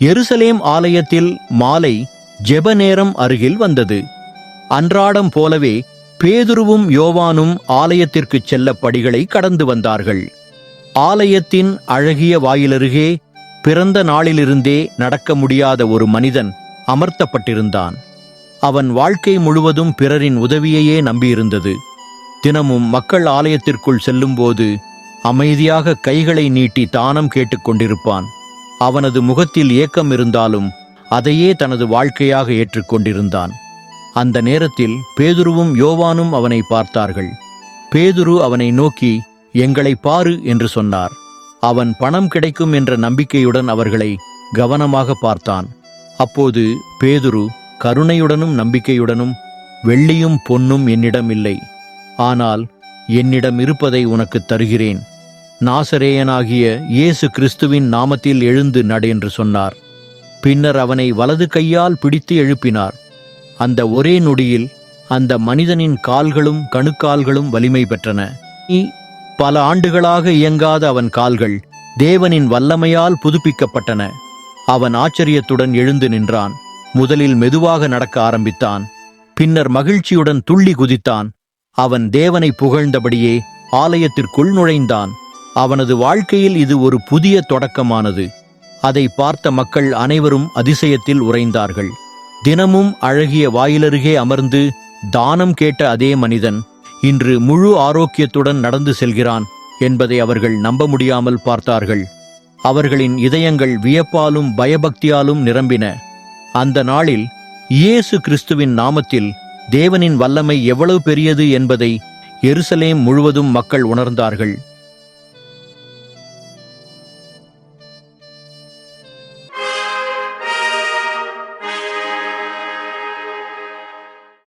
எருசலேம் ஆலயத்தில் மாலை ஜெப நேரம் அருகில் வந்தது. அன்றாடம் போலவே பேதுருவும் யோவானும் ஆலயத்திற்குச் செல்ல படிகளை கடந்து வந்தார்கள். ஆலயத்தின் அழகிய வாயிலருகே பிறந்த நாளிலிருந்தே நடக்க முடியாத ஒரு மனிதன் அமர்த்தப்பட்டிருந்தான். அவன் வாழ்க்கை முழுவதும் பிறரின் உதவியையே நம்பியிருந்தது. தினமும் மக்கள் ஆலயத்திற்குள் செல்லும்போது அமைதியாக கைகளை நீட்டி தானம் கேட்டுக்கொண்டிருப்பான் அவனது முகத்தில் ஏக்கம் இருந்தாலும் அதையே தனது வாழ்க்கையாக ஏற்றுக்கொண்டிருந்தான். அந்த நேரத்தில் பேதுருவும் யோவானும் அவனை பார்த்தார்கள். பேதுரு அவனை நோக்கி எங்களை பாரு என்று சொன்னார். அவன் பணம் கிடைக்கும் என்ற நம்பிக்கையுடன் அவர்களை கவனமாக பார்த்தான். அப்போது பேதுரு கருணையுடனும் நம்பிக்கையுடனும் வெள்ளியும் பொன்னும் என்னிடம் இல்லை. ஆனால் என்னிடம் இருப்பதை உனக்கு தருகிறேன். நாசரேயனாகிய இயேசு கிறிஸ்துவின் நாமத்தில் எழுந்து நட என்று சொன்னார். பின்னர் அவனை வலது கையால் பிடித்து எழுப்பினார். அந்த ஒரே நொடியில் அந்த மனிதனின் கால்களும் கணுக்கால்களும் வலிமை பெற்றன. இ- பல ஆண்டுகளாக இயங்காத அவன் கால்கள் தேவனின் வல்லமையால் புதுப்பிக்கப்பட்டன. அவன் ஆச்சரியத்துடன் எழுந்து நின்றான். முதலில் மெதுவாக நடக்க ஆரம்பித்தான். பின்னர் மகிழ்ச்சியுடன் துள்ளி குதித்தான். அவன் தேவனை புகழ்ந்தபடியே ஆலயத்திற்குள் நுழைந்தான். அவனது வாழ்க்கையில் இது ஒரு புதிய தொடக்கமானது. அதை பார்த்த மக்கள் அனைவரும் அதிசயத்தில் உறைந்தார்கள். தினமும் அழகிய வாயிலருகே அமர்ந்து தானம் கேட்ட அதே மனிதன் இன்று முழு ஆரோக்கியத்துடன் நடந்து செல்கிறான் என்பதை அவர்கள் நம்ப முடியாமல் பார்த்தார்கள். அவர்களின் இதயங்கள் வியப்பாலும் பயபக்தியாலும் நிரம்பின. அந்த நாளில் இயேசு கிறிஸ்துவின் நாமத்தில் தேவனின் வல்லமை எவ்வளவு பெரியது என்பதை எருசலேம் முழுவதும் மக்கள் உணர்ந்தார்கள்.